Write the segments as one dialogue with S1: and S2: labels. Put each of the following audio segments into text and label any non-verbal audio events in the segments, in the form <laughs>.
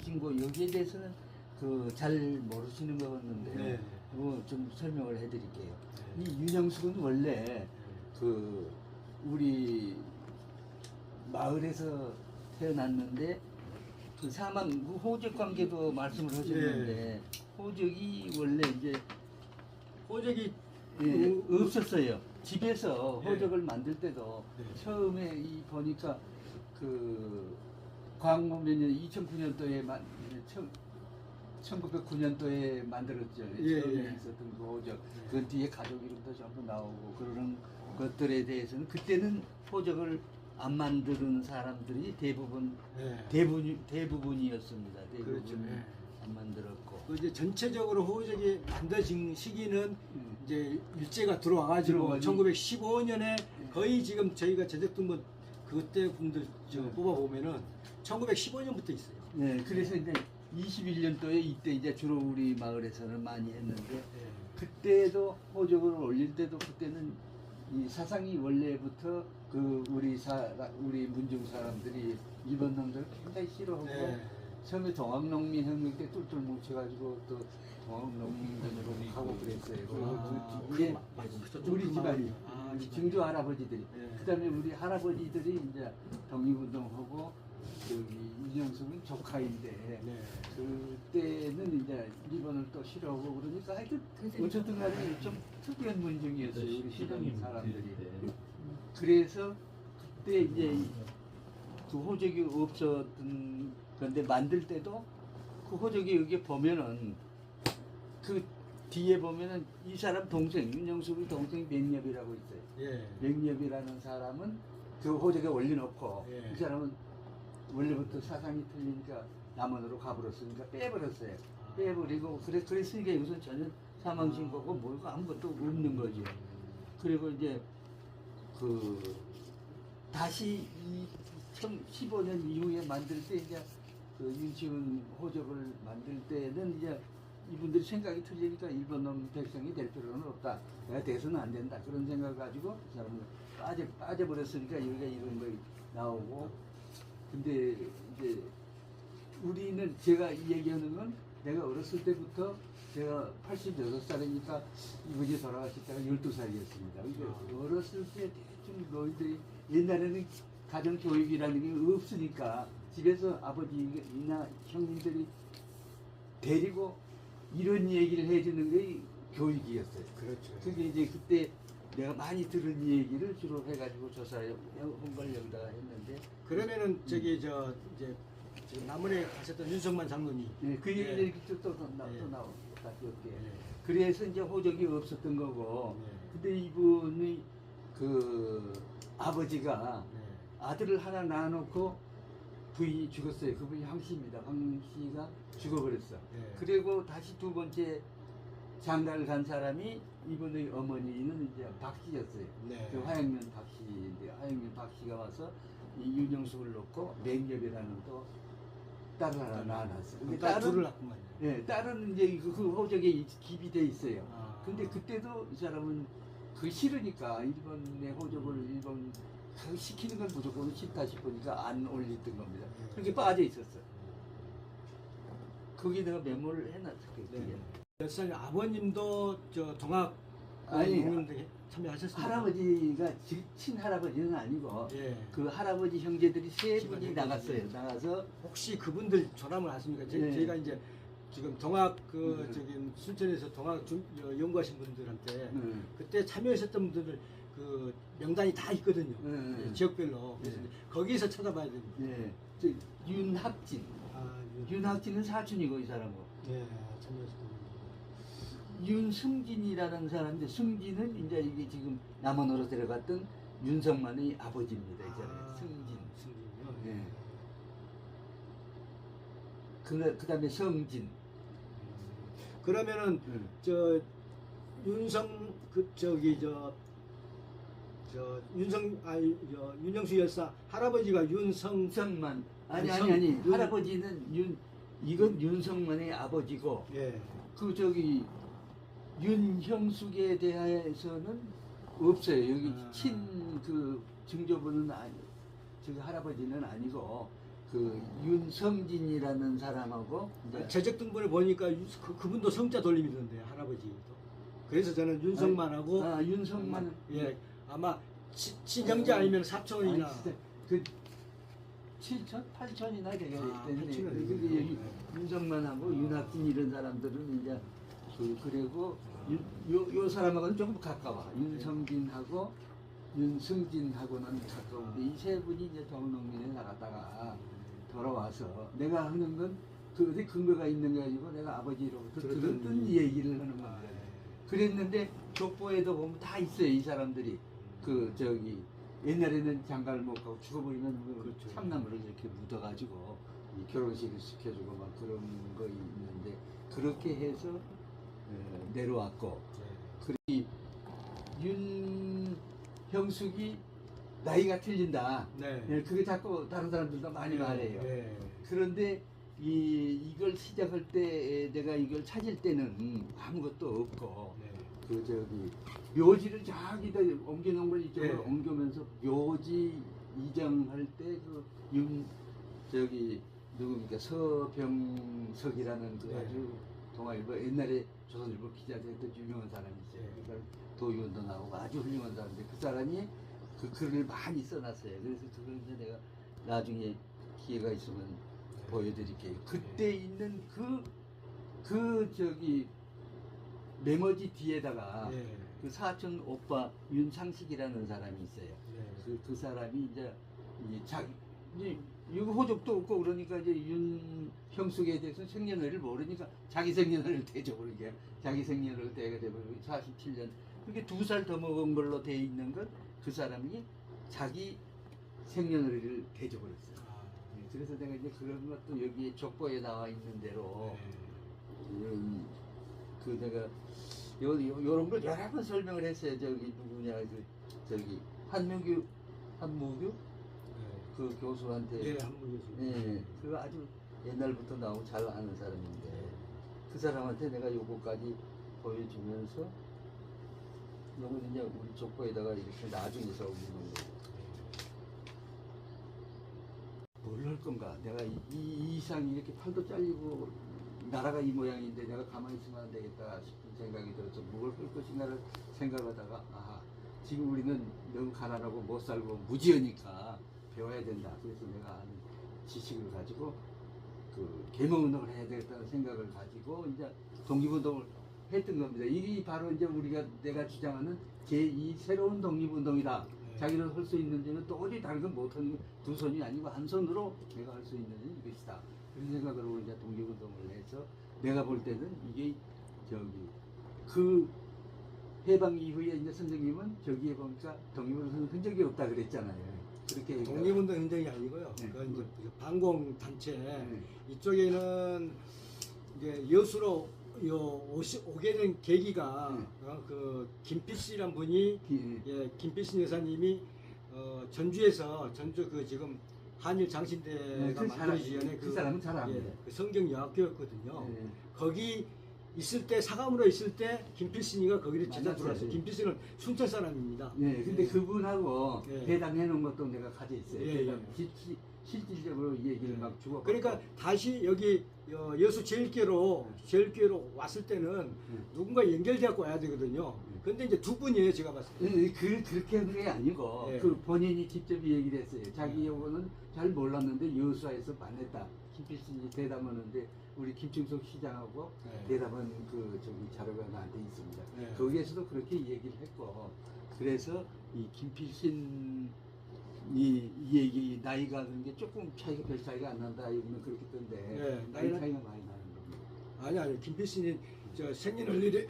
S1: 신고 여기에 대해서는 그 잘 모르시는 것 같는데
S2: 네.
S1: 그거 좀 설명을 해드릴게요. 이 윤영숙은 원래 그 우리 마을에서 태어났는데 그 사망 그 호적 관계도 말씀을 하셨는데 호적이 원래 이제
S2: 호적이
S1: 예, 없었어요. 집에서
S2: 네.
S1: 호적을 만들 때도
S2: 네.
S1: 처음에 이 보니까 그 몇년 2009년도에 만 1909년도에 만들었죠.
S2: 예,
S1: 처음에
S2: 예.
S1: 있었던 그 호적. 그 뒤에 가족 이름도 전부 나오고 그러는 것들에 대해서는 그때는 호적을 안 만드는 사람들이 대부분
S2: 네.
S1: 대부분 대부분이었습니다. 대부분
S2: 그렇죠. 네.
S1: 안 만들었고.
S2: 그 이제 전체적으로 호적이 만들어진 시기는
S1: 음.
S2: 이제 일제가 들어와가지고
S1: 들어와가지고.
S2: 1915년에 거의 지금 저희가 제작등본 그때 분들 저
S1: 네.
S2: 뽑아 보면은 1915년부터 있어요.
S1: 네, 그래서 이제 21년도에 이때 이제 주로 우리 마을에서는 많이 했는데
S2: 네.
S1: 그때도 호적을 올릴 때도 그때는 이 사상이 원래부터 그 우리 사 우리 문중 사람들이 일본 놈들 굉장히 싫어하고
S2: 네.
S1: 처음에 동학농민 혁명 때 똘똘 뭉쳐가지고 또 동학농민전으로 가고 그랬어요.
S2: 아,
S1: 그 뒤에
S2: 그 마- 저쪽
S1: 우리
S2: 그
S1: 집안이.
S2: 아,
S1: 우리. 증조 할아버지들이
S2: 네.
S1: 그다음에 우리 할아버지들이 이제 독립운동하고 저기 이정숙은 조카인데
S2: 네.
S1: 그때는 이제 일본을 또 싫어하고 그러니까 하여튼 어쨌든 간에 좀 특이한 문중이었어요 우리 시동 사람들이 그래서 그때 이제 그 호적이 없었던 건데 만들 때도 그 호적이 여기 보면은 그 뒤에 보면은 이 사람 동생 윤영숙의 동생 맹엽이라고 있어요.
S2: 예.
S1: 맹엽이라는 사람은 그 호적에 올려놓고
S2: 예.
S1: 이 사람은 원래부터 사상이 틀리니까 남원으로 가버렸으니까 빼버렸어요.
S2: 아.
S1: 빼버리고 그래 그랬으니까 여기서 전혀 사망 신고고 뭐고 아무것도 없는 거죠. 그리고 이제 그 다시 이 2015년 이후에 만들 때 이제 그 윤치훈 호적을 만들 때는 이제 이분들이 생각이 틀리니까 일본 놈 백성이 될 필요는 없다. 내가 돼서는 안 된다. 그런 생각 가지고 그 사람은 빠져 빠져버렸으니까 여기가 이런 거 나오고 근데 이제 우리는 제가 이 얘기하는 건 내가 어렸을 때부터 제가 86살이니까 이분이 돌아가실 때가 12살이었습니다. 그러니까 어렸을 때 대충 너희들이 옛날에는 가정 교육이라는 게 없으니까 집에서 아버지나 형님들이 데리고 이런 얘기를 해주는 게 교육이었어요.
S2: 그렇죠.
S1: 그게 이제 그때 내가 많이 들은 얘기를 주로 해가지고 조사한 걸 여기다가 했는데
S2: 그러면은 저기 저 이제 지금 남원에 가셨던 윤석만 장로님.
S1: 네, 그
S2: 예.
S1: 얘기를 또, 또, 또, 나-
S2: 예.
S1: 또 나오고 올게.
S2: 예.
S1: 그래서 이제 호적이 없었던 거고,
S2: 네.
S1: 근데 이분이 그 아버지가
S2: 네.
S1: 아들을 하나 낳아놓고 부인이 죽었어요. 그분이 황 씨입니다. 황 씨가 죽어버렸어.
S2: 네.
S1: 그리고 다시 두 번째 장가를 간 사람이 이분의 어머니는 이제 박 씨였어요.
S2: 네.
S1: 그 화양면 박 씨인데 화양면 박 씨가 와서 이 윤영숙을 놓고 맹엽이라는 또 딸을 하나 낳아놨어요. 근데
S2: 딸 둘을 낳구만요.
S1: 예, 딸은 이제 그, 그 호적에 이- 기비 돼 있어요.
S2: 아.
S1: 근데 그때도 이 사람은 그 싫으니까 일본의 호적을 일본 그 시키는 건 무조건 싫다 싶으니까 안 올렸던 겁니다.
S2: 네.
S1: 그렇게 빠져 있었어요. 거기 내가 메모를 해놨을 거예요.
S2: 네. 열살 아버님도 저 동학
S1: 아니,
S2: 농민들에 참여하셨습니다.
S1: 할아버지가 지- 친할아버지는 아니고
S2: 예.
S1: 그 할아버지 형제들이 세 분이. 나갔어요. 나가서
S2: 혹시 그분들 전함을 아십니까? 제,
S1: 예.
S2: 저희가 이제 지금 동학 그
S1: 음.
S2: 저기 순천에서 동학 중, 여- 연구하신 분들한테
S1: 음.
S2: 그때 참여하셨던 분들 그 명단이 다 있거든요.
S1: 음.
S2: 예, 지역별로. 그래서
S1: 예.
S2: 거기서 찾아봐야 됩니다.
S1: 예, 저 윤학진,
S2: 아, 예.
S1: 윤학진은 사촌이고 이 사람은
S2: 예, 참여하셨던 분들.
S1: 윤승진이라는 사람인데 승진은 이제 이게 지금 남원으로 데려갔던 윤석만의 아버지입니다.
S2: 아,
S1: 승진.
S2: 승진이요.
S1: 예. 그 그 다음에 성진.
S2: 그러면은
S1: 음.
S2: 저 윤성 그 저기 저 저 윤성 아니 저 윤영수 열사 할아버지가 윤성
S1: 성만 아니
S2: 성-
S1: 아니 아니
S2: 윤-
S1: 할아버지는 윤 이건 윤석만의 아버지고
S2: 예.
S1: 그 저기 윤형숙에 대해서는 없어요. 여기
S2: 아.
S1: 친그 증조부는 아니 저기 할아버지는 아니고 그 윤성진이라는 사람하고 이제
S2: 재적 등본에 보니까 유- 그, 그분도 성자 돌림이던데 할아버지도. 그래서 저는 윤성만하고
S1: 아 윤성만
S2: 예 아마 치- 친형제 아니면 사촌이나
S1: 아니, 진짜 그 7천, 8천이나 되게
S2: 아,
S1: 됐네.
S2: 8천이나
S1: 근데
S2: 되겠네요.
S1: 여기 윤성만하고 윤학진 이런 사람들은 이제 그 그리고 윤, 요, 요 사람하고는 조금 가까워. 윤성진하고 윤승진하고는 가까운데 이 세 분이 이제 더운농민에 나갔다가 돌아와서 내가 하는 건 그 어디 근거가 있는 게 아니고 내가 아버지로부터
S2: 들었던
S1: 들었던
S2: 얘기.
S1: 얘기를 하는
S2: 아,
S1: 건데 그랬는데 족보에도 보면 다 있어요 이 사람들이 그 저기 옛날에는 장가를 못 가고 죽어버리면 그
S2: 그렇죠.
S1: 참나무를 이렇게 묻어가지고 이 결혼식을 시켜주고 막 그런 거 있는데 그렇게 해서 어, 내려왔고 그리 윤형숙이 나이가 틀린다.
S2: 네.
S1: 예, 그게 자꾸 다른 사람들도 많이 말해요.
S2: 네.
S1: 그런데 이 이걸 시작할 때 내가 이걸 찾을 때는 아무것도 없고
S2: 네.
S1: 그 저기 묘지를 저기다 옮겨놓은 걸 이쪽으로
S2: 네.
S1: 옮기면서 묘지 이장할 때 그 윤 저기 누굽니까 서병석이라는 그
S2: 네.
S1: 아주 동아일보 옛날에 조선일보 기자 됐던 유명한 사람이 있어요.
S2: 네.
S1: 그러니까 도의원도 나오고 아주 훌륭한 사람인데 그 사람이 그 글을 많이 써놨어요. 그래서 그걸 이제 내가 나중에 기회가 있으면 보여드릴게요. 그때 있는 그, 그, 저기, 메모지 뒤에다가
S2: 네.
S1: 그 사촌 오빠 윤상식이라는 사람이 있어요.
S2: 네.
S1: 그, 그 사람이 이제, 이 자기, 호적도 없고 그러니까 이제 윤 형숙에 대해서 생년월일 모르니까 자기 생년월일 대죠. 그러게. 자기 생년월일 대가 되면 47년. 그게 두 살 더 먹은 걸로 돼 있는 건 그 사람이 자기 생년월일을 대줘 버렸어요.
S2: 아,
S1: 예, 그래서 내가 이제 그런 것도 여기 족보에 나와 있는 대로
S2: 네.
S1: 음, 그 내가 요, 요, 요런 걸 여러 번 설명을 했어요. 저기 누구냐 그 저기 한명규 한무규 그 교수한테
S2: 예, 한번
S1: 예, 그거 아주 옛날부터 나오고 잘 아는 사람인데 그 사람한테 내가 요거까지 보여주면서 요건 이제 우리 족보에다가 이렇게 나중에서 올리는 거. 뭘할 건가? 내가 이, 이 이상 이렇게 팔도 잘리고 나라가 이 모양인데 내가 가만히 있으면 안 되겠다 싶은 생각이 들어서 뭘할 것인가를 생각하다가 아 지금 우리는 너무 가난하고 못 살고 무지하니까 배워야 된다. 그래서 내가 아는 지식을 가지고 그 계몽운동을 해야 되겠다는 생각을 가지고 이제 독립운동을 했던 겁니다. 이게 바로 이제 우리가 내가 주장하는 제2 새로운 독립운동이다.
S2: 네.
S1: 자기를 할수 있는 데는 또 어디 다른 건 못하는 두 손이 아니고 한 손으로 내가 할 수 있는 데는 이것이다. 그런 생각으로 이제 독립운동을 해서 내가 볼 때는 이게 저기 그 해방 이후에 이제 선생님은 저기에 보니까 독립운동 흔적이 없다 그랬잖아요. 그렇게
S2: 독립운동 행정이 아니고요.
S1: 네.
S2: 그 이제 그 반공 단체
S1: 네.
S2: 이쪽에는 이제 여수로 요 오시, 오게 된 계기가
S1: 네.
S2: 어, 그 김필 씨란 분이
S1: 기-
S2: 예, 김필 씨 여사님이 어, 전주에서 전주 그 지금 한일 장신대가
S1: 네, 그 사람-
S2: 만들어지기 전에
S1: 그 사람은 잘 압니다.
S2: 예, 그 성경 여학교였거든요.
S1: 네.
S2: 거기 있을 때 사감으로 있을 때 김필신이가 거기를
S1: 만났어요.
S2: 들어왔어요. 김필신은 순천 사람입니다.
S1: 네, 근데
S2: 예.
S1: 그분하고
S2: 예.
S1: 배당해 놓은 것도 내가 가져 있어요.
S2: 예,
S1: 배당
S2: 예.
S1: 실- 실- 실질적으로 이 얘기를 막 주고.
S2: 그러니까 다시 여기 여- 여수 제일교로 제일교로 왔을 때는
S1: 음.
S2: 누군가 연결되고 와야 되거든요.
S1: 음.
S2: 근데 이제 두 분이에요, 제가 봤을 때.
S1: 그, 그, 그렇게 한 게 아니고,
S2: 예.
S1: 그 본인이 직접 이 얘기를 했어요. 자기 요거는 잘 몰랐는데 여수에서 만났다. 김필신이 대담하는데, 우리 김충석 시장하고
S2: 네.
S1: 대담한 그, 저기 자료가 나한테 있습니다.
S2: 네.
S1: 거기에서도 그렇게 얘기를 했고, 그래서 이 김필신 이, 이 얘기, 나이가 그런 게 조금 차이가 별 차이가 안 난다. 이거는 그렇게 던데,
S2: 네,
S1: 나이
S2: 나이는-
S1: 차이가 많이 나는 겁니다.
S2: 아니 아니 김필신이 저 생년월일이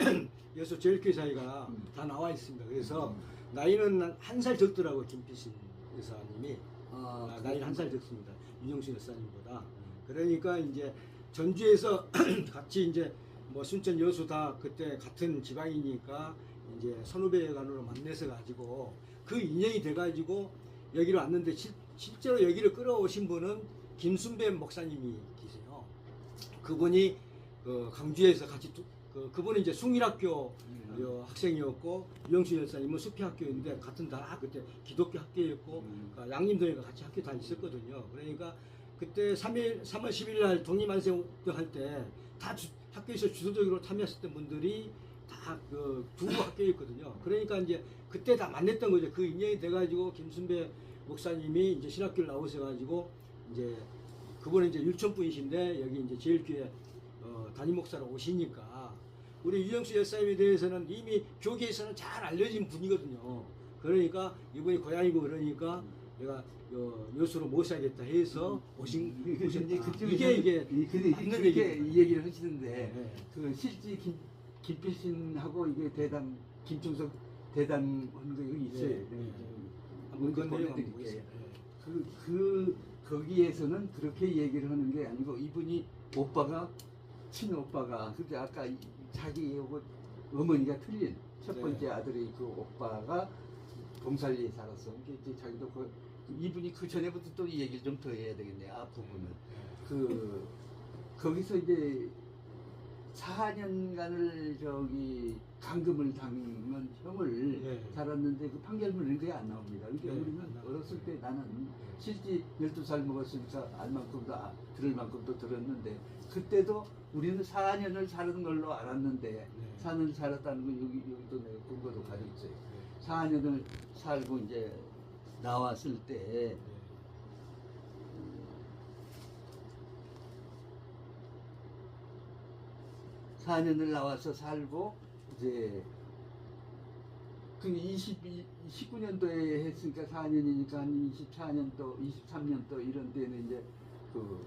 S2: 여수 제일교회 사이가
S1: 음.
S2: 다 나와 있습니다. 그래서
S1: 음.
S2: 나이는 한 살 적더라고 김필신 여사님이
S1: 아,
S2: 아, 나이는 한 살 적습니다. 윤영수 여사님보다. 그러니까 이제 전주에서 <clears throat> 같이 이제 뭐 순천 여수 다 그때 같은 지방이니까 이제 선후배간으로 만나서 가지고 그 인연이 돼 가지고 여기로 왔는데 실, 실제로 여기를 끌어오신 분은 김순배 목사님이 계세요. 그분이 그 강주에서 같이 두- 그 그분은 이제 숭일학교
S1: 음.
S2: 요 학생이었고 유영수 열사님은 수피학교인데 같은 다 그때 기독교 학교였고
S1: 음.
S2: 그러니까 양림동에 같이 학교 다녔었거든요. 그러니까 그때 3일 3월 10일 날 독립만세 할때 다 학교에서 주도적으로 참여했었던 분들이 다 그 두부 학교였거든요. 그러니까 이제 그때 다 만났던 거죠. 그 인연이 돼가지고 김순배 목사님이 이제 신학교를 나오셔가지고 이제 그분은 이제 율촌 분이신데 여기 이제 제일교회 어, 담임 목사로 오시니까 우리 유영수 열사님에 대해서는 이미 교계에서는 잘 알려진 분이거든요. 그러니까 이분이 고향이고 그러니까 내가 어, 여수로 모셔야겠다 해서 오신
S1: 그-
S2: 오셨다.
S1: 그쪽에서
S2: 이게 이게
S1: 이- 근데
S2: 맞는
S1: 그렇게
S2: 얘기입니다.
S1: 이 얘기를 하시는데
S2: 네.
S1: 그 실제 김 김필신하고 이게 대담 김충석 대담한 거 여기 있어요.
S2: 네, 네. 한번
S1: 먼저
S2: 그 내용 한번
S1: 보내드릴게요.
S2: 보겠습니다.
S1: 그, 그 거기에서는 그렇게 얘기를 하는 게 아니고 이분이 오빠가 친오빠가 그게 아까 이- 자기하고 어머니가 틀린 첫
S2: 네.
S1: 번째 아들의 그 오빠가 봉살리에 살았어. 이게 이제 자기도 그 이분이 그 전에부터 또 이 얘기를 좀 더 해야 되겠네. 앞부분은 그 거기서 이제 4년간을 저기 감금을 당한 형을
S2: 네.
S1: 살았는데 그 판결문은 그게 안 나옵니다. 이게
S2: 네,
S1: 우리는. 어렸을 때 나는 실제 12살 먹었으니까 알 만큼도 아- 들을 만큼도 들었는데 그때도 우리는 4년을 사는 걸로 알았는데
S2: 네.
S1: 4년을 살았다는 건 여기 여기도 내가 근거도 가지고 있어요.
S2: 네.
S1: 4년을 살고 이제 나왔을 때
S2: 네.
S1: 4년을 나와서 살고 이제 그 22, 19년도에 했으니까 4년이니까 한 24년도, 23년도 이런 데는 이제 그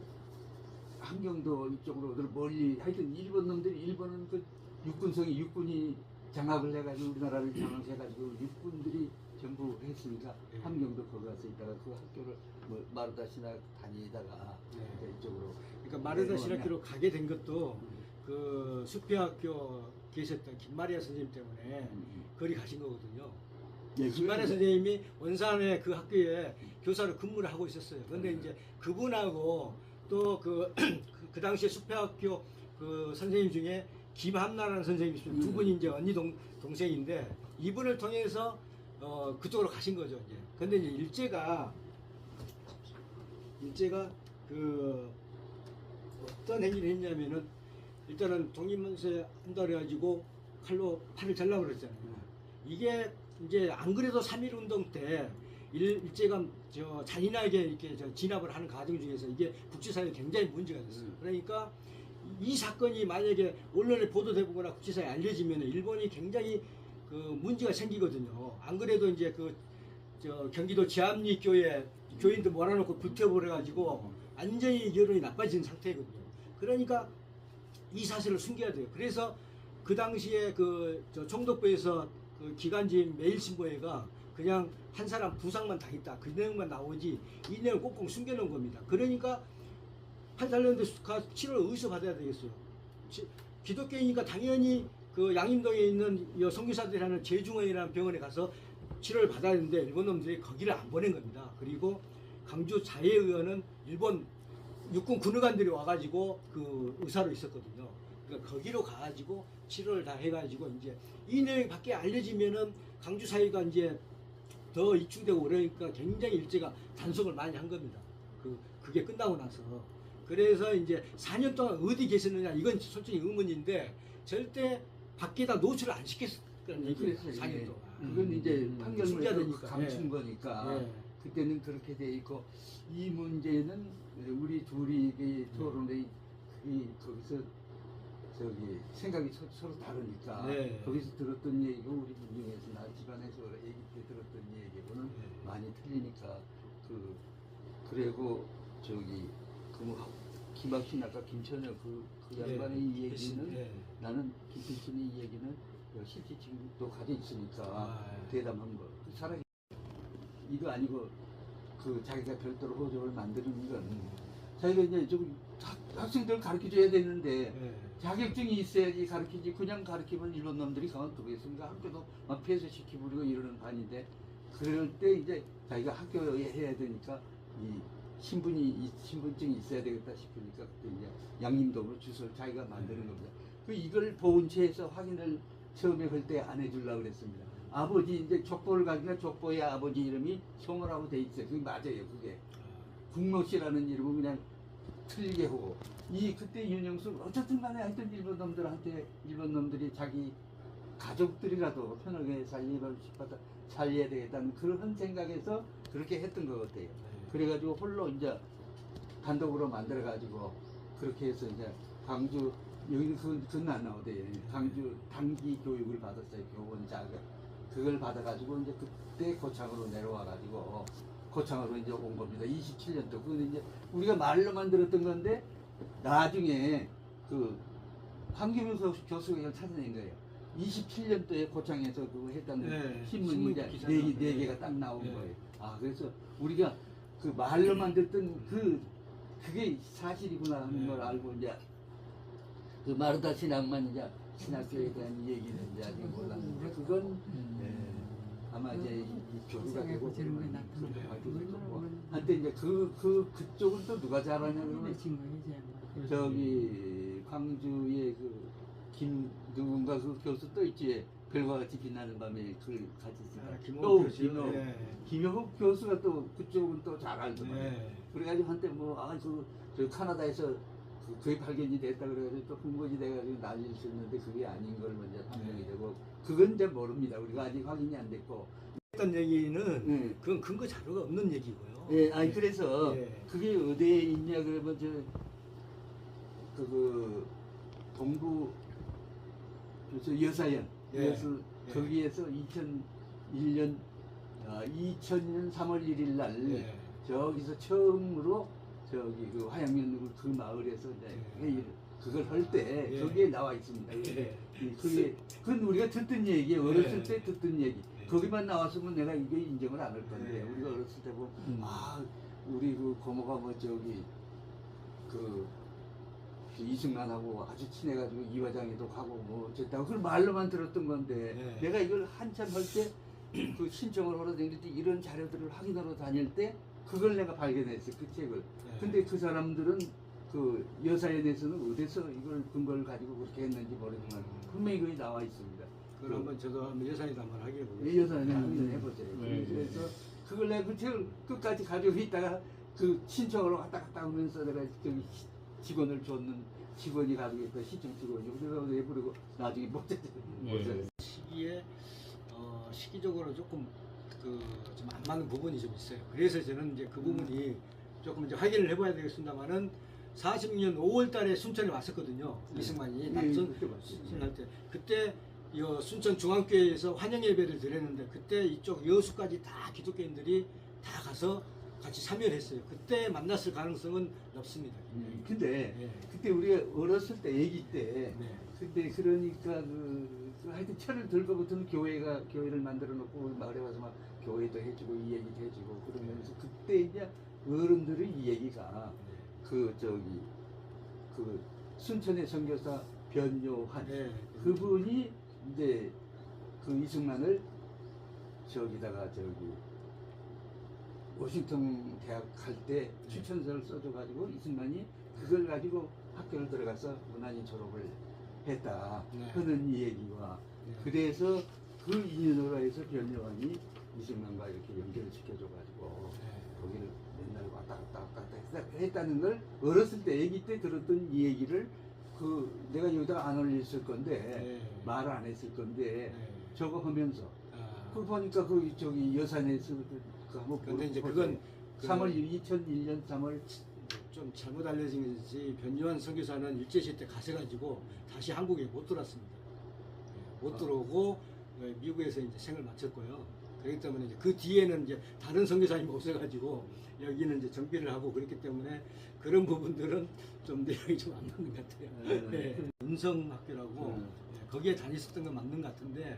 S1: 함경도 이쪽으로 멀리 하여튼 일본 놈들이 일본은 그 육군성이 육군이 장악을 해가지고 우리나라를 장악해가지고 육군들이 전부 했으니까
S2: 네.
S1: 함경도 거기 가서 있다가 그 학교를 뭐 마루다시나 다니다가
S2: 네.
S1: 이쪽으로
S2: 그러니까 마르다
S1: 네,
S2: 신학교로 가게 된 것도
S1: 음,
S2: 그 수표학교 계셨던 김마리아 선생님 때문에
S1: 음,
S2: 거리 가신 거거든요.
S1: 예,
S2: 김마리아
S1: 그런데-
S2: 선생님이 원산의 그 학교에 교사로 근무를 하고 있었어요. 그런데
S1: 음.
S2: 이제 그분하고 또 그 <clears throat> 그 당시에 수표학교 그 선생님 중에 김한나라는 선생님이 있어요. 두
S1: 음.
S2: 분이 이제 언니 동, 동생인데 이분을 통해서 어 그쪽으로 가신 거죠. 이제. 근데 이제 일제가 일제가 그 어떤 행위를 했냐면은 일단은 독립만세 한다 그래가지고 칼로 팔을 잘라 버렸잖아요. 이게 이제 안 그래도 3.1 운동 때 일, 일제가 저 잔인하게 이렇게 저 진압을 하는 과정 중에서 이게 국제사회에 굉장히 문제가 됐어요.
S1: 음.
S2: 그러니까 이 사건이 만약에 언론에 보도되거나 국제사회에 알려지면 일본이 굉장히 그 문제가 생기거든요. 안 그래도 이제 그 저 경기도 지암리 교회 교인들 몰아놓고 불태워버려가지고 완전히 여론이 나빠진 상태거든요. 그러니까 이 사실을 숨겨야 돼요. 그래서 그 당시에 그 저 총독부에서 그 기간지 매일신보회가 그냥 한 사람 부상만 당했다 그 내용만 나오지 이 내용 꽁꽁 숨겨놓은 겁니다. 그러니까 한 살년대 치료를 어디서 받아야 되겠어요? 지- 기독교이니까 당연히 그 양림동에 있는 이 선교사들이라는 제중원이라는 병원에 가서 치료를 받아야 되는데 일본 놈들이 거기를 안 보낸 겁니다. 그리고 강주 자해의원은 일본 육군 군의관들이 와가지고 그 의사로 있었거든요. 그러니까 거기로 가가지고 치료를 다 해가지고 이제 이 내용이 밖에 알려지면은 강주 사회가 이제 더 입증되고 그러니까 굉장히 일제가 단속을 많이 한 겁니다. 그 그게 끝나고 나서 그래서 이제 4년 동안 어디 계셨느냐 이건 솔직히 의문인데 절대 밖에다 노출을 안 시켰다는 얘기예요.
S1: 그래서
S2: 4년
S1: 이게
S2: 동안.
S1: 그건 이제
S2: 음,
S1: 판결문에서
S2: 숨겨되니까.
S1: 감춘
S2: 예.
S1: 거니까
S2: 예.
S1: 그때는 그렇게 돼 있고 이 문제는 우리 둘이 이 토론의 이 거기서 저기 생각이 서, 서로 다르니까
S2: 네.
S1: 거기서 들었던 얘기가 우리 분명해서 나 집안에서 애기 때 들었던 얘기고는
S2: 네.
S1: 많이 틀리니까 그 그리고 저기 그뭐 김학신 아까 김천혁 그, 그 양반의 이 얘기는
S2: 예.
S1: 나는 김필순이 이 얘기는 실제 지금도 가지고 있으니까
S2: 아, 예.
S1: 대담한 거. 살아 이거 아니고 그 자기가 별도로 호적을 만드는 건 자기가 이제 좀 학- 학생들 가르쳐 줘야 되는데
S2: 예.
S1: 자격증이 있어야지 가르치지 그냥 가르치면 일본 놈들이 가만두겠습니까 학교도 막 폐쇄 시키고 그러고 이러는 반인데 그럴 때 이제 자기가 학교에 해야 되니까 이 신분이 이 신분증이 있어야 되겠다 싶으니까 그때 이제 양림동으로 주소를 자기가 만드는 겁니다. 그 이걸 보훈처에서 확인을 처음에 할때안 해주려고 그랬습니다. 아버지 이제 족보를 가니까 족보에 아버지 이름이 송어라고 돼 있어요. 그게 맞아요. 그게 국모씨라는 이름은 그냥 틀리게 하고 이 그때 윤영수 어쨌든 간에 하여튼 일본 놈들한테 일본 놈들이 자기 가족들이라도 편하게 살리고 싶어서 살려야 되겠다는 그런 생각에서 그렇게 했던 것 같아요. 그래가지고 홀로 이제 단독으로 만들어가지고 그렇게 해서 이제 광주 여기는 안 나오대요. 광주 단기 교육을 받았어요. 교원 자격. 그걸 받아가지고 이제 그때 고창으로 내려와가지고 고창으로 이제 온 겁니다. 27년도. 그건 이제 우리가 말로만 들었던 건데 나중에 그 황기문 교- 교수가 이걸 찾아낸 거예요. 27년도에 고창에서 그거 했다는
S2: 네,
S1: 신문이
S2: 신문
S1: 이제 네 네. 개가 딱 나온
S2: 네.
S1: 거예요. 아 그래서 우리가 그 말로만 듣던 그 그게 사실이구나 하는
S2: 네.
S1: 걸 알고 이제 그 마르다 신학만 이제 신학교에 대한 얘기는 이제 아직 몰랐는데 그건 예, 아마 이제 이 교류가 되고 한때 이제 그 그 그쪽은 또 누가 잘하냐 그러면.
S3: 뭐.
S1: 저기 광주의 그 김 누군가 그 교수 또 있지 별과 같이 빛나는 밤에 그 같이
S2: 아,
S1: 있으니까
S2: 김호흡
S1: 또
S2: 교수.
S1: 김호
S2: 예.
S1: 김효국 교수가 또 그쪽은 또 잘 알더만
S2: 네.
S1: 그래가지고 한때 뭐아그 카나다에서 그 그게 발견이 됐다 그래가지고 또 흥분이 돼가지고 난리를 쳤는데 그게 아닌 걸 먼저 판명이
S2: 네.
S1: 되고 그건 이제 모릅니다 우리가 아직 확인이 안 됐고
S2: 했던 얘기는
S1: 예.
S2: 그건 근거 자료가 없는 얘기고요.
S1: 예, 아니 그래서
S2: 예.
S1: 그게 어디에 있냐 그러면 저 그 그 동부 그래서 여사연
S2: 예.
S1: 그래서
S2: 예.
S1: 거기에서 2001년 아, 2000년 3월 1일 날
S2: 예.
S1: 저기서 처음으로 저기 그 화양면 그 마을에서 이제
S2: 예.
S1: 회의를 그걸 할때
S2: 예.
S1: 거기에 나와 있습니다.
S2: 예.
S1: 이- 그게 그건 우리가 듣던 얘기예요. 어렸을
S2: 예.
S1: 때 듣던 얘기.
S2: 예.
S1: 거기만 나왔으면 내가 이게 인정을 안 할 건데
S2: 예.
S1: 우리가 어렸을 때 보면
S2: 음.
S1: 아 우리 그 고모가 뭐 저기 그, 그 이승만하고 아주 친해가지고 이화장에도 가고 뭐 어쨌다고 그걸 말로만 들었던 건데
S2: 예.
S1: 내가 이걸 한참 할 때 그 신청을 하러 다닐 때 이런 자료들을 확인하러 다닐 때 그걸 내가 발견했어요 그 책을
S2: 예.
S1: 근데 그 사람들은 그 여사연에서는 어디서 이걸 근거를 가지고 그렇게 했는지 모르지만 분명히 거기 나와 있습니다
S2: 그걸 한번 저도 한번 예산에다 한번 하게
S1: 이
S2: 보겠습니다.
S1: 여사연에 한번 해보세요
S4: 네.
S1: 그래서 그걸 내가 그 책을 끝까지 가지고 있다가 그 신청으로 왔다 갔다 하면서 내가 시- 직원을 줬는 직원이 가지고 있다 시청 직원이 그래서 내부르고 나중에 못 찾았어요
S4: 네.
S2: 시기에 어, 시기적으로 조금 그 좀 안 맞는 부분이 좀 있어요. 그래서 저는 이제 그 부분이 조금 이제 확인을 해봐야 되겠습니다만은 40년 5월달에 순천에 왔었거든요.
S1: 네.
S2: 이승만이
S1: 예,
S2: 남선
S1: 그때 봤어요.
S2: 순할 때 그때 이 순천 중앙교회에서 환영 예배를 드렸는데 그때 이쪽 여수까지 다 기독교인들이 다 가서 같이 참여를 했어요. 그때 만났을 가능성은 높습니다.
S1: 음, 근데
S2: 예.
S1: 그때 우리가 어렸을 때 애기 때
S2: 네.
S1: 그때 그러니까 그, 그 하여튼 철을 들고부터는 교회가 교회를 만들어 놓고 마을에 와서 막 교회도 해주고 이 얘기도 해주고 그러면서 그때 이제 어른들의 이 얘기가 그 저기 그 순천의 선교사 변요한
S2: 네.
S1: 그분이 이제 그 이승만을 저기다가 저기 워싱턴 대학 갈 때 추천서를 써줘가지고 이승만이 그걸 가지고 학교를 들어가서 문안인 졸업을 했다
S2: 네.
S1: 하는 이 얘기와
S2: 네.
S1: 그래서 그 인연으로 해서 변요한이 이승만과 이렇게 연결을 시켜줘가지고
S2: 네.
S1: 거기를 맨날 왔다 갔다 왔다 갔다 했다- 했다는 걸 어렸을 때 아기 때 들었던 이 얘기를 그 내가 여기다 안 올렸을 건데
S2: 네.
S1: 말안 했을 건데
S2: 네.
S1: 저거 하면서
S2: 아.
S1: 그 보니까 그 저기 여산에서 그, 그 한번
S2: 근데 이제. 그건 그
S1: 3월 2001년 3월
S2: 좀 잘못 알려진 것이 변요한 선교사는 일제시대 때 가셔가지고 다시 한국에 못 들어왔습니다. 예, 못
S1: 아.
S2: 들어오고 어, 미국에서 이제 생을 마쳤고요. 그렇기 때문에 이제 그 뒤에는 이제 다른 선교사님이 오셔가지고 여기는 이제 정비를 하고 그렇기 때문에 그런 부분들은 좀 내용이 좀 안 맞는 것 같아요.
S1: 음.
S2: 예, 은성학교라고
S1: 음.
S2: 예, 거기에 다녔었던 건 맞는 것 같은데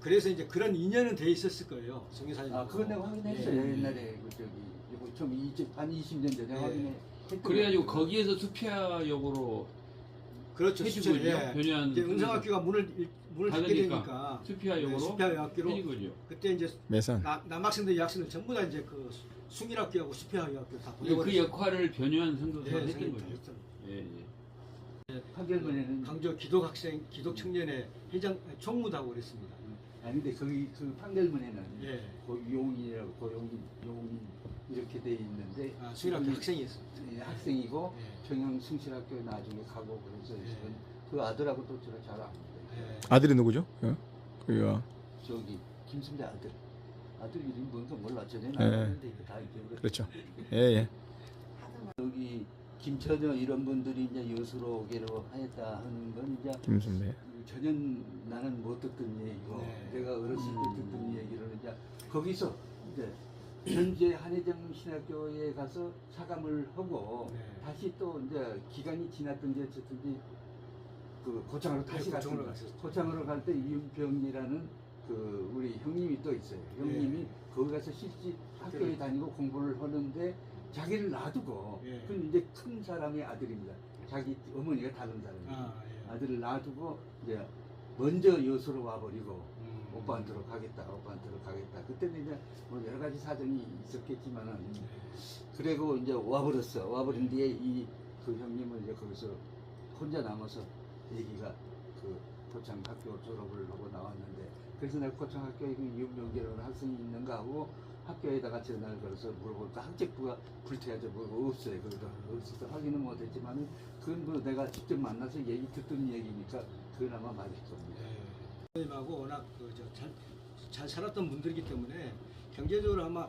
S2: 그래서 이제 그런 인연은 돼 있었을 거예요. 선교사님.
S1: 아 그건 내가 확인했어요
S2: 예.
S1: 옛날에 그 저기 이거 좀 20, 한 20년 전에
S2: 예.
S1: 확인해
S4: 그래가지고 거기에서 수피아역으로
S2: 그렇죠.
S4: 해주군요.
S2: 예.
S4: 변현
S2: 이제 은성학교가 문을 일- 문을 닫게. 되니까
S4: 수피아역으로
S2: 수피아역으로
S4: 해주군요.
S2: 그때 이제
S5: 매산
S2: 나- 남학생들 여학생들 전부 다 이제 그 수- 숭일학교하고 수피아학교
S4: 다그
S2: 보내버렸어요.
S4: 역할을 변요한 선교사가
S2: 예,
S4: 했던 거죠.
S2: 다 했죠.
S4: 예, 예.
S1: 판결문에는
S2: 강조 기독학생 기독 청년회 회장 총무다고 그랬습니다.
S1: 아니 근데 거기 그 판결문에는
S2: 예.
S1: 고용인이라고 고용인 용인 이렇게 돼 있는데
S2: 아, 수일학교 학생이었어요.
S1: 예, 학생이고
S2: 예.
S1: 평양 승실학교에 나중에 가고 그래서
S2: 예.
S1: 지금 그 아들하고도 저를 잘 압니다.
S2: 예.
S3: 아들이 누구죠? 예? 그가
S1: 저기 김순배 아들 아들 이름이 뭔가 몰라 전혀
S3: 예.
S1: 나왔는데 이거 다 잊어버렸어.
S3: 그렇죠. 예 예.
S1: 여기 김천여 이런 분들이 이제 여수로 오기로 하였다 하는 건 이제
S3: 김순배.
S1: 전혀 나는 못 듣던 얘기고
S2: 네.
S1: 내가 어렸을 때 듣던 얘기를 이제 거기서 이제 현재 한혜정 신학교에 가서 사감을 하고
S2: 네.
S1: 다시 또 이제 기간이 지났든지 어쨌든지 그 고창으로 다시
S2: 네, 고창으로
S1: 갔습니다.
S2: 갔었죠.
S1: 고창으로 갈때 이윤병이라는 그 우리 형님이 또 있어요. 형님이
S2: 네.
S1: 거기 가서 실제 학교에 다니고 공부를 하는데 자기를 놔두고
S2: 예.
S1: 그건 이제 큰 사람의 아들입니다. 자기 어머니가 다른 사람이에요.
S2: 아, 예.
S1: 아들을 놔두고 이제 먼저 여수로 와버리고
S2: 음.
S1: 오빠한테로 가겠다, 오빠한테로 가겠다. 그때는 이제 뭐 여러 가지 사정이 있었겠지만은
S2: 네.
S1: 그리고 이제 와버렸어. 와버린 뒤에 이 그 형님은 이제 거기서 혼자 남아서 얘기가 그 고창 학교 졸업을 하고 나왔는데 그래서 내가 고창 학교에 그 윤명기라는 학생이 있는가 하고 학교에다가 전화를 걸어서 물어보니까 학적부가 불태워져 뭐 없어요. 그래서 없어서 확인은 못했지만은 그건 뭐 내가 직접 만나서 얘기 듣던 얘기니까 그나마 맞을 겁니다.
S2: 선생님하고 워낙 그저잘 잘 살았던 분들이기 때문에 경제적으로 아마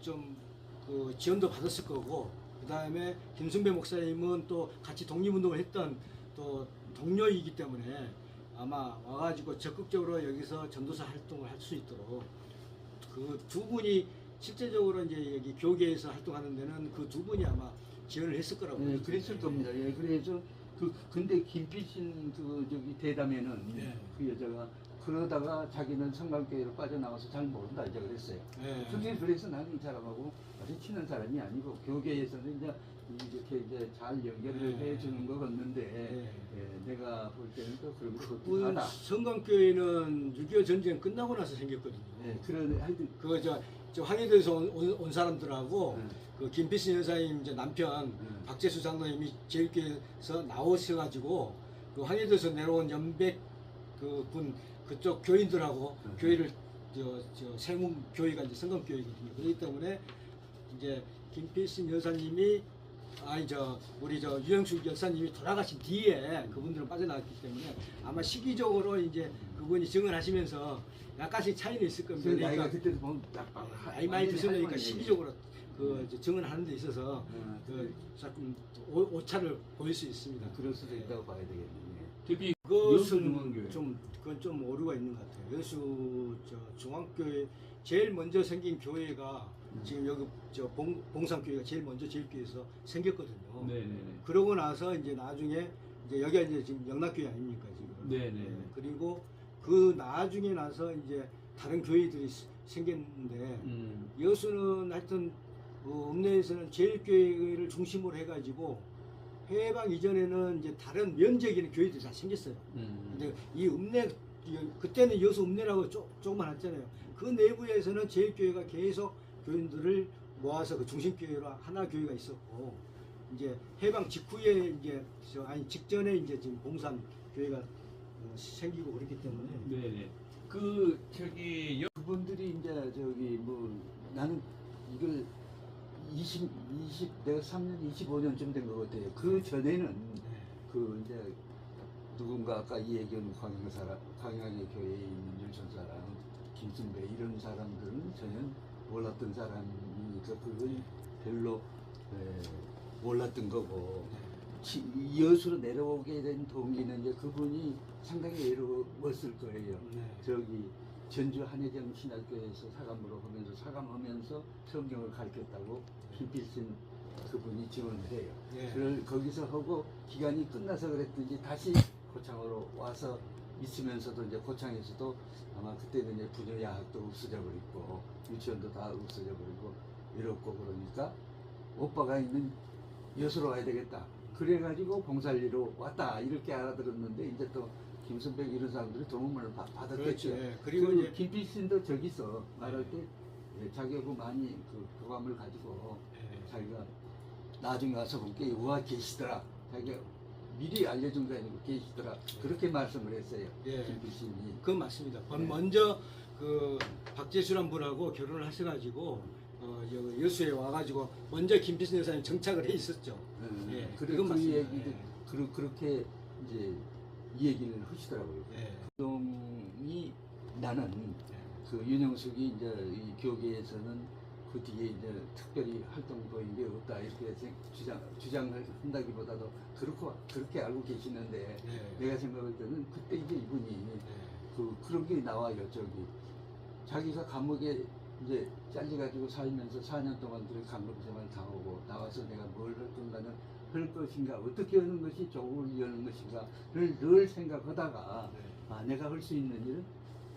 S2: 좀그 지원도 받았을 거고 그 다음에 김순배 목사님은 또 같이 독립운동을 했던 또 동료이기 때문에 아마 와가지고 적극적으로 여기서 전도사 활동을 할 수 있도록 그 두 분이 실제적으로 이제 여기 교계에서 활동하는 데는 그 두 분이 아마 지원을 했을 거라고.
S1: 예. 그랬을 겁니다. 예, 그래서 그 근데 김필신 그 저기 대담에는
S2: 네.
S1: 그 여자가 그러다가 자기는 성관교회로 빠져나와서 잘 모른다 이제 그랬어요.
S2: 예.
S1: 솔직히 그래서 나는 이 사람하고 아주 친한 사람이 아니고 교계에서는 이제 이렇게 이제 잘 연결을
S2: 네.
S1: 해주는 거 같는데
S2: 네.
S1: 예, 내가 볼 때는 또 그런 거
S2: 그분
S1: 하다.
S2: 성광교회는 6.25 전쟁 끝나고 나서 생겼거든요.
S1: 예, 그런 하여튼
S2: 그거 저, 저 황해도에서 온, 온- 온 사람들하고
S1: 네.
S2: 그 김필신 여사님 이제 남편
S1: 네.
S2: 박재수 장로님이 제일교회에서 나오셔가지고 그 황해도에서 내려온 연백 그분 그쪽 교인들하고
S1: 네.
S2: 교회를 저, 저 세문 교회가 이제 성광교회거든요. 그렇기 때문에 이제 김필신 여사님이 아니 저 우리 저 유영숙 여사님이 돌아가신 뒤에 그분들은 빠져나왔기 때문에 아마 시기적으로 이제 그분이 증언하시면서 약간씩 차이는 있을 겁니다.
S1: 그 나이가
S2: 그러니까
S1: 그때도 보면 딱
S2: 나이 많이 드셨으니까 시기적으로 그 이제 증언하는 데 있어서
S1: 어,
S2: 그 조금 오, 오차를 보일 수 있습니다.
S1: 그럴 수도 있다고 봐야 되겠네요.
S4: 특히
S1: 여수
S2: 그것은. 좀 그건 좀 오류가 있는 것 같아요. 여수 저 중앙교회 제일 먼저 생긴 교회가
S1: 음.
S2: 지금 여기 저 봉, 봉산교회가 제일 먼저 제일교회에서 생겼거든요.
S4: 네네네.
S2: 그러고 나서 이제 나중에 이제 여기가 이제 지금 영락교회 아닙니까 지금.
S4: 네네.
S2: 그리고 그 나중에 나서 이제 다른 교회들이 스- 생겼는데
S4: 음.
S2: 여수는 하여튼 그 읍내에서는 제일교회를 중심으로 해가지고 해방 이전에는 이제 다른 면적에 있는 교회들이 다 생겼어요.
S4: 음.
S2: 근데 이 읍내 이- 그때는 여수 읍내라고 조, 조금만 했잖아요. 그 내부에서는 제일교회가 계속 교인들을 모아서 그 중심교회로 하나 교회가 있었고 이제 해방 직후에 이제 저 아니 직전에 이제 지금 봉산 교회가 어, 생기고 그랬기 때문에
S4: 네네. 그 저기 여-
S1: 그분들이 이제 저기 뭐 나는 이걸 20, 20 내가 3년 25년쯤 된 것 같아요. 그 전에는
S2: 네.
S1: 그 이제 누군가 아까 이 얘기한 광양 사람, 광양의 교회에 있는 사람, 김순배 이런 사람들은 전혀 몰랐던 사람이니까 그걸 별로 에, 몰랐던 거고 치- 여수로 내려오게 된 동기는 이제 그분이 상당히 외로웠을 거예요.
S2: 네.
S1: 저기 전주 한혜정 신학교에서 사감으로 하면서 사감하면서 성경을 가르쳤다고 김필신 그분이 증언을 해요.
S2: 네.
S1: 그걸 거기서 하고 기간이 끝나서 그랬든지 다시 고창으로 와서 있으면서도 이제 고창에서도 아마 그때는 이제 부녀 야학도 없어져 버리고 유치원도 다 없어져 버리고 이렇고 그러니까 오빠가 있는 여수로 가야 되겠다. 그래가지고 봉살리로 왔다 이렇게 알아들었는데 이제 또 김선백 이런 사람들이 도움을 받- 받았겠죠.
S2: 그렇죠. 예. 그리고 이제
S1: 김필신도 저기서 말할 때 예, 자기하고 많이 그 교감을 가지고
S2: 예.
S1: 자기가 나중에 와서 볼게 와 계시더라. 자기가 미리 알려준 게 아니고 계시더라. 그렇게 말씀을 했어요.
S2: 예.
S1: 김필신이.
S2: 그건 맞습니다. 번-
S1: 네.
S2: 먼저 그 박재수란 분하고 결혼을 하셔가지고 어, 어, 여- 여수에 와가지고 먼저 김필순 여사님 정착을 해 있었죠.
S1: 음,
S2: 예,
S1: 그래
S2: 그건
S1: 그
S2: 맞습니다.
S1: 얘기도
S2: 예.
S1: 그렇게 이제 이 얘기를 하시더라고요.
S2: 예.
S1: 동이 나는 그 윤영숙이 이제 이 교계에서는 그 뒤에 이제 특별히 활동 보인 게 없다 이렇게 생- 주장 주장을 한다기보다도 그렇고 그렇게 알고 계시는데
S2: 예.
S1: 내가 생각할 때는 그때 이제 이분이
S2: 예.
S1: 그 그런 게 나와요 저기 자기가 감옥에 이제 잘려가지고 살면서 4년 동안 그렇게 감옥 생활 당하고 나와서 내가 뭘 할 건가는 할 것인가 어떻게 하는 것이 좋을 여는 것인가를 늘 생각하다가 아 내가 할 수 있는 일은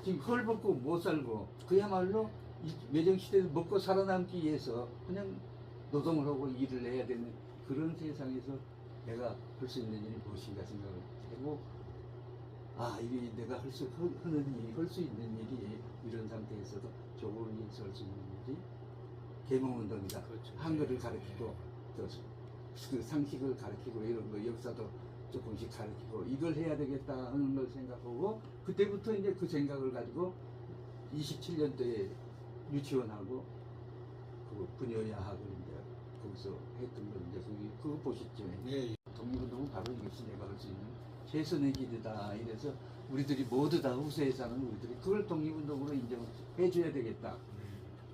S1: 지금 헐벗고 못 살고 그야말로 이 매정 시대에 먹고 살아남기 위해서 그냥 노동을 하고 일을 해야 되는 그런 세상에서 내가 할 수 있는 일이 무엇인가 생각을 하고 아 이게 내가 할 수 하는 일이 할수 있는 일이 이런 상태에서도 좋은 일을 할수 있는 일이 계몽운동이다
S2: 그렇죠.
S1: 한글을
S2: 예.
S1: 가르치고 또 그 상식을 가르치고 이런 거 역사도 조금씩 가르치고 이걸 해야 되겠다 하는 걸 생각하고 그때부터 이제 그 생각을 가지고 27년도에 유치원하고 그 분여야학을 이제 거기서 했던 걸 이제 그거 보셨죠?
S2: 예.
S1: 독립운동은 바로 이것이 내가 할 수 있는. 최선의 길이다. 이래서 우리들이 모두 다 후세에 사는 우리들이 그걸 독립운동으로 인정해줘야 되겠다.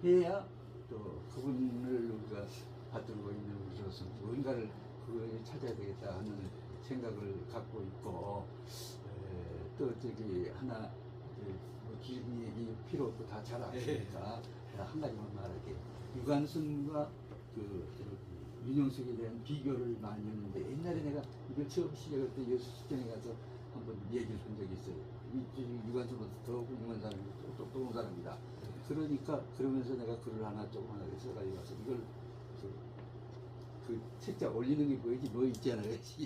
S1: 해야 또 그분을 우리가 받들고 있는 우리로서 뭔가를 그걸 찾아야 되겠다 하는 생각을 갖고 있고 에, 또 저기 하나 뭐 긴 얘기 필요 없고 다 잘 아시니까 한 가지만 말할게 유관순과 그 윤영석에 대한 비교를 많이 했는데 옛날에 내가 이걸 처음 시작할 때 여수 시장에 가서 한번 얘기를 한 적이 있어요. 유관순보다 더 훌륭한 사람이 똑똑한 사람이다. 그러니까 그러면서 내가 글을 하나 조그만하게 써가지고 와서 이걸 그, 그 책자 올리는 게 보이지 뭐 있잖아요. <laughs>